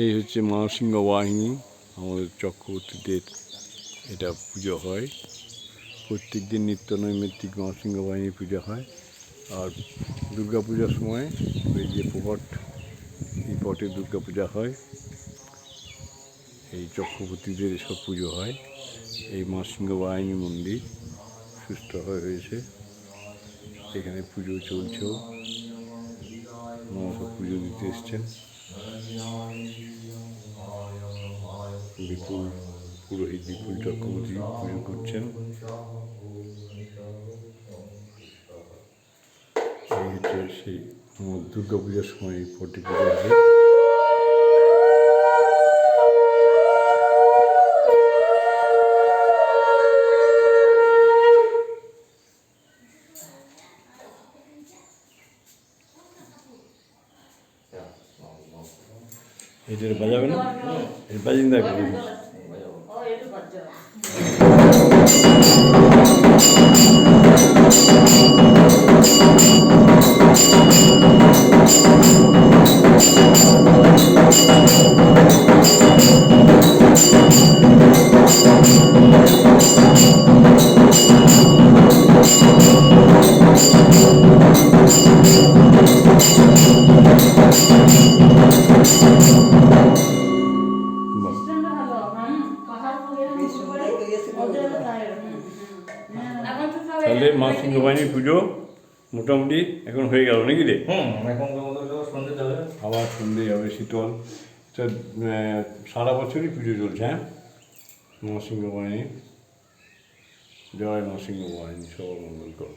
এই হচ্ছে মহাসিংহ বাহিনী, আমাদের চক্রবর্তীদের এটা পুজো হয়। প্রত্যেক দিন নিত্য নৈমিত্তিক মহাসিংহ বাহিনী পুজো হয়। আর দুর্গা পূজার সময় ওই যে পট এই পটে দুর্গা পূজা হয়। এই চক্রবর্তীদের এসব পুজো হয়। এই মহাসিংহ বাহিনী মন্দির সুস্থ হয়ে হয়েছে এখানে পুজো চলছেও। মনসা পুজো দিতে এসছেন। বিপুল পুরোহিত, বিপুল চক্রবর্তী পুজো করছেন। সেই দুর্গা পূজার সময় এই ফটি পুজো হয় এটা বাজাবে না এটা বাজিয়ে দেখো বাহ। তাহলে মা বাহিনীর পুজো মোটামুটি এখন হয়ে গেল নাকি রে? আবার সন্ধে যাবে শীতল। সারা বছরই পুজো চলছে হ্যাঁ? মা সিংহ বাহিনী জয় মা সিংহ বাহিনী সবার মঙ্গল করো।